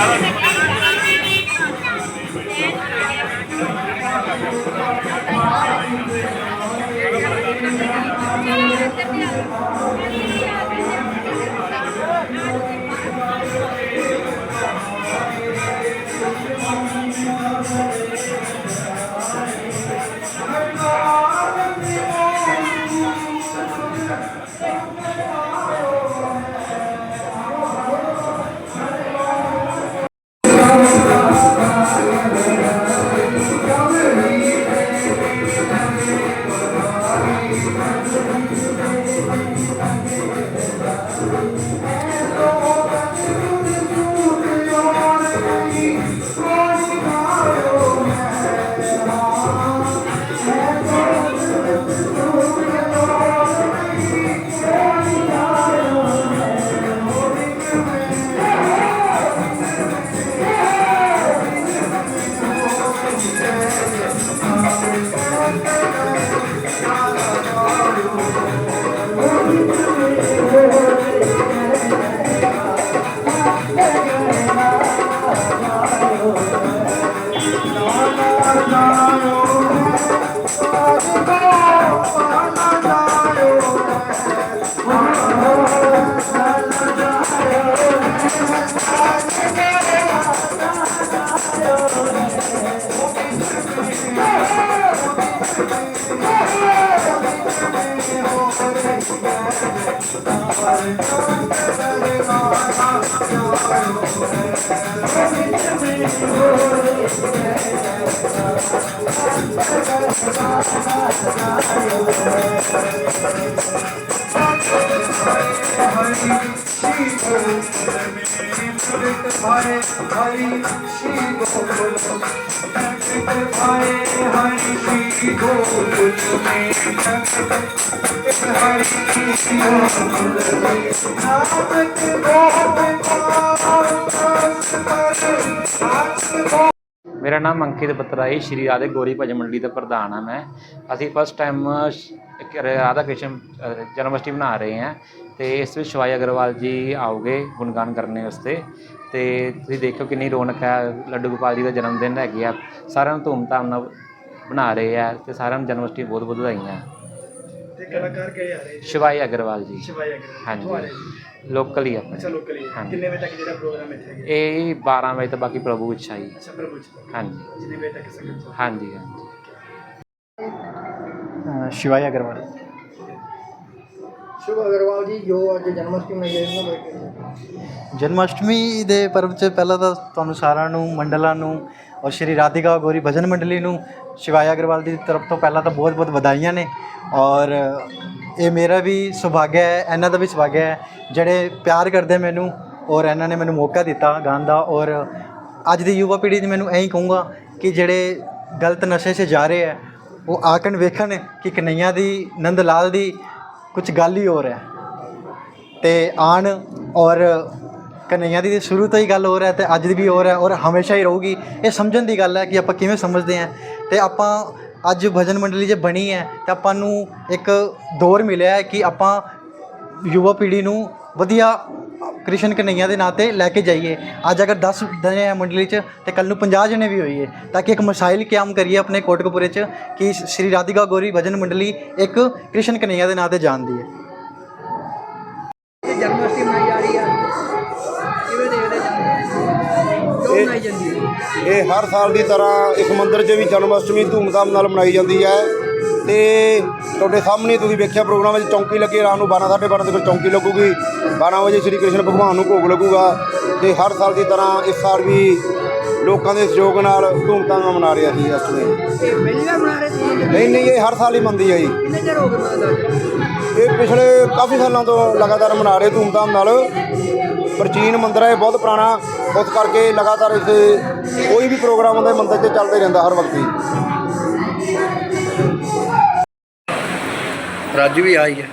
Thank you. Allah Hare Hare Hare ਮੇਰਾ ਨਾਮ ਅੰਕਿਤ ਬਤਰਾ ਹੈ ਸ਼੍ਰੀ ਰਾਧੇ ਗੋਰੀ ਭਜਨ ਮੰਡਲੀ ਦਾ ਪ੍ਰਧਾਨ ਹਾਂ ਮੈਂ। ਅਸੀਂ ਫਸਟ ਟਾਈਮ ਇੱਕ ਰਾਧਾ ਕ੍ਰਿਸ਼ਨ ਅ, ਜਨਮ ਅਸ਼ਟਮੀ ਬਣਾ ਰਹੇ ਹਾਂ ਤੇ ਇਸ ਵਿੱਚ ਸ਼ਿਵਾਈ ਅਗਰਵਾਲ ਜੀ ਆਉਗੇ ਗੁਣਗਾਨ ਕਰਨੇ ਵਾਸਤੇ। ਤੇ ਤੁਸੀਂ ਦੇਖੋ ਕਿੰਨੀ ਰੌਣਕ ਹੈ ਲੱਡੂ ਗੋਪਾਲ ਜੀ ਦਾ ਜਨਮ ਦਿਨ ਹੈਗੇ ਆ। ਸਾਰਿਆਂ ਨੂੰ ਧੂਮਧਾਮ ਨਾਲ ਬਣਾ ਰਹੇ ਆ ਤੇ ਸਾਰਿਆਂ ਨੂੰ ਜਨਮ ਅਸ਼ਟਮੀ ਬਹੁਤ ਬਹੁਤ ਵਧਾਈਆਂ। ਤੇ ਕਲਾਕਾਰ ਕਿਹੜੇ ਆ ਰਹੇ? ਸ਼ਿਵਾਈ ਅਗਰਵਾਲ ਜੀ। ਸ਼ਿਵਾਈ ਅਗਰ ਹਾਂਜੀ। ਲੋਕਲ ਹੀ ਆਪਣੇ। ਅੱਛਾ ਲੋਕਲੀ ਹਾਂਜੀ। ਕਿੰਨੇ ਵਜੇ ਤੱਕ ਜਿਹੜਾ ਪ੍ਰੋਗਰਾਮ ਇੱਥੇ ਹੈਗਾ? ਇਹ 12 ਵਜੇ ਤੋਂ ਬਾਕੀ ਪ੍ਰਭੂ ਇੱਛਾ ਜੀ ਅੱਛਾ ਪ੍ਰਭੂ ਜੀ ਹਾਂਜੀ। ਜਿੰਨੇ ਵਜੇ ਤੱਕ ਸੰਗਤ ਚ ਹਾਂਜੀ ਹਾਂਜੀ। ਸ਼ਿਵਾਈ ਅਗਰਵਾਲ। ਸ਼ੁਭ ਅਗਰਵਾਲ ਜੀ ਜੋ ਅੱਜ ਜਨਮ ਅਸ਼ਟਮੀ ਮਨਾਈ ਜਾ ਰਹੀ ਹੈ ਉਹਨਾਂ ਬਾਰੇ ਦੇ ਪਰਵ 'ਚ ਪਹਿਲਾਂ ਤਾਂ ਤੁਹਾਨੂੰ ਸਾਰਿਆਂ ਨੂੰ ਮੰਡਲਾਂ ਨੂੰ ਔਰ ਸ਼੍ਰੀ ਰਾਧਿਕਾ ਗੋਰੀ ਭਜਨ ਮੰਡਲੀ ਨੂੰ ਸ਼ਿਵਾਇਆ ਅਗਰਵਾਲ ਦੀ ਤਰਫ ਤੋਂ ਪਹਿਲਾਂ ਤਾਂ ਬਹੁਤ-ਬਹੁਤ ਵਧਾਈਆਂ ਨੇ। ਔਰ ਇਹ ਮੇਰਾ ਵੀ ਸੁਭਾਗਿਆ ਹੈ, ਇਹਨਾਂ ਦਾ ਵੀ ਸੁਭਾਗਿਆ ਹੈ, ਜਿਹੜੇ ਪਿਆਰ ਕਰਦੇ ਮੈਨੂੰ ਔਰ ਇਹਨਾਂ ਨੇ ਮੈਨੂੰ ਮੌਕਾ ਦਿੱਤਾ ਗਾਣ ਦਾ। ਔਰ ਅੱਜ ਦੀ ਯੁਵਾ ਪੀੜ੍ਹੀ ਨੂੰ ਮੈਨੂੰ ਇਹੀ ਕਹੂੰਗਾ ਕਿ ਜਿਹੜੇ ਗਲਤ ਨਸ਼ੇ 'ਚ ਜਾ ਰਹੇ ਹੈ, ਉਹ ਆਕਣ ਵੇਖਣ ਕਿ ਕਨਈਆ ਦੀ, ਨੰਦ ਲਾਲ ਦੀ ਕੁਝ ਗੱਲ ਹੀ ਹੋਰ ਹੈ। ਤੇ ਆਣ ਔਰ ਕਨਈਆ ਦੀ ਸ਼ੁਰੂ ਤੋਂ ਹੀ ਗੱਲ ਹੋ ਰਿਹਾ ਤੇ ਅੱਜ ਦੀ ਵੀ ਹੋ ਰਿਹਾ ਔਰ ਹਮੇਸ਼ਾ ਹੀ ਰਹੂਗੀ। ਇਹ ਸਮਝਣ ਦੀ ਗੱਲ ਹੈ ਕਿ ਆਪਾਂ ਕਿਵੇਂ ਸਮਝਦੇ ਹਾਂ ਤੇ ਆਪਾਂ ਅੱਜ ਭਜਨ ਮੰਡਲੀ ਜੇ ਬਣੀ ਹੈ ਤੇ ਆਪਾਂ ਨੂੰ ਇੱਕ ਦੌਰ ਮਿਲਿਆ ਹੈ ਕਿ ਆਪਾਂ ਯੁਵਾ ਪੀੜ੍ਹੀ ਨੂੰ ਵਧੀਆ ਕ੍ਰਿਸ਼ਨ ਕਨਈਆ ਦੇ ਨਾਂ ਤੇ ਲੈ ਕੇ ਜਾਈਏ। ਅੱਜ ਅਗਰ 10 ਜਣੇ ਹੈ ਮੰਡਲੀ 'ਚ ਤੇ ਕੱਲ ਨੂੰ 50 ਜਣੇ ਵੀ ਹੋਈਏ, ਤਾਂ ਕਿ ਇੱਕ ਮਸਾਇਲ ਕਿਆਮ ਕਰੀਏ ਆਪਣੇ ਕੋਟਕਪੁਰੇ 'ਚ ਕਿ ਸ਼੍ਰੀ ਰਾਧਿਕਾ ਗੋਰੀ ਭਜਨ ਮੰਡਲੀ ਇੱਕ ਕ੍ਰਿਸ਼ਨ ਕਨਈਆ ਦੇ ਨਾਂ ਤੇ ਜਾਣਦੀ ਹੈ। ਜਨਮ ਅਸ਼ਟਮੀ ਮਨਾਈ ਜਾ ਰਹੀ ਹੈ ਕਿਵੇਂ ਦੇਖਦੇ ਜੀ ਕਿਉਂ ਮਨਾਈ ਜਾਂਦੀ ਹੈ? ਇਹ ਹਰ ਸਾਲ ਦੀ ਤਰ੍ਹਾਂ ਇਸ ਮੰਦਿਰ 'ਚ ਵੀ ਜਨਮ ਅਸ਼ਟਮੀ ਧੂਮਧਾਮ ਨਾਲ ਮਨਾਈ ਜਾਂਦੀ ਹੈ ਤੇ ਤੁਹਾਡੇ ਸਾਹਮਣੇ ਤੁਸੀਂ ਵੇਖਿਆ ਪ੍ਰੋਗਰਾਮ ਵਿੱਚ ਚੌਂਕੀ ਲੱਗੀ ਰਾਤ ਨੂੰ 12 12:30 ਦੇ ਕੋਲ ਚੌਂਕੀ ਲੱਗੂਗੀ 12 ਵਜੇ ਸ੍ਰੀ ਕ੍ਰਿਸ਼ਨ ਭਗਵਾਨ ਨੂੰ ਭੋਗ ਲੱਗੂਗਾ ਤੇ ਹਰ ਸਾਲ ਦੀ ਤਰ੍ਹਾਂ ਇਸ ਸਾਲ ਵੀ ਲੋਕਾਂ ਦੇ ਸਹਿਯੋਗ ਨਾਲ ਧੂਮਧਾਮ ਨਾਲ ਮਨਾ ਰਿਹਾ ਸੀ ਅਸ਼ਟਮੀ ਇਹ ਪਹਿਲੀ ਵਾਰ ਮਨਾ ਰਹੇ ਸੀ ਨਹੀਂ ਨਹੀਂ ਇਹ ਹਰ ਸਾਲ ਹੀ ਮੰਨਦੀ ਹੈ ਜੀ। ਕਿੰਨੇ ਚਿਰ ਹੋ ਗਏ ਮਨਾਉਂਦਾ ਇਹ ਪਿਛਲੇ ਕਾਫੀ ਸਾਲਾਂ ਤੋਂ ਲਗਾਤਾਰ ਮਨਾ ਰਹੇ ਧੂਮਧਾਮ ਨਾਲ। ਪ੍ਰਾਚੀਨ ਮੰਦਿਰ ਹੈ ਬਹੁਤ ਪੁਰਾਣਾ। ਉਸ ਕਰਕੇ ਲਗਾਤਾਰ ਇੱਥੇ ਕੋਈ ਵੀ ਪ੍ਰੋਗਰਾਮ ਹੁੰਦਾ ਮੰਦਿਰ 'ਚ ਚੱਲਦਾ ਰਹਿੰਦਾ ਹਰ ਵਕਤ ਹੀ। ਰੱਜ ਵੀ ਆਈ ਹੈ।